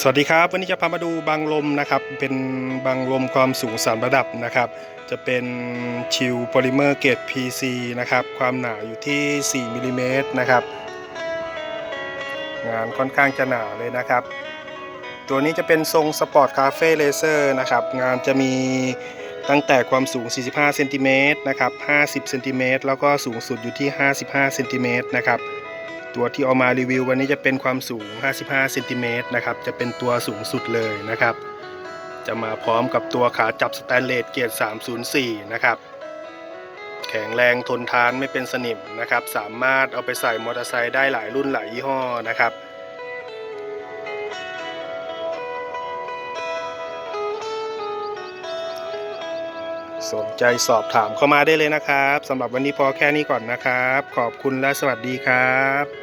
สวัสดีครับ วันนี้จะพามาดูบังลมนะครับ เป็นบังลมความสูงสามระดับนะครับ จะเป็นชิลโพลิเมอร์เกรด PC นะครับ ความหนาอยู่ที่ 4มิลลิเมตรนะครับ งานค่อนข้างจะหนาเลยนะครับ ตัวนี้จะเป็นทรงสปอร์ตคาเฟ่เลเซอร์นะครับ งานจะมีตั้งแต่ความสูง 45เซนติเมตรนะครับ 50เซนติเมตรแล้วก็สูงสุดอยู่ที่ 55เซนติเมตรนะครับ ตัวที่เอามารีวิววันนี้จะเป็นความสูง 55เซนติเมตรนะครับ จะเป็นตัวสูงสุดเลยนะครับ จะมาพร้อมกับตัวขาจับสแตนเลสเกียร์304 นะครับ แข็งแรงทนทานไม่เป็นสนิมนะครับ สามารถเอาไปใส่มอเตอร์ไซค์ได้หลายรุ่นหลายยี่ห้อนะครับสนใจสอบถามเข้ามาได้เลยนะครับสำหรับวันนี้พอแค่นี้ก่อนนะครับ ขอบคุณและสวัสดีครับ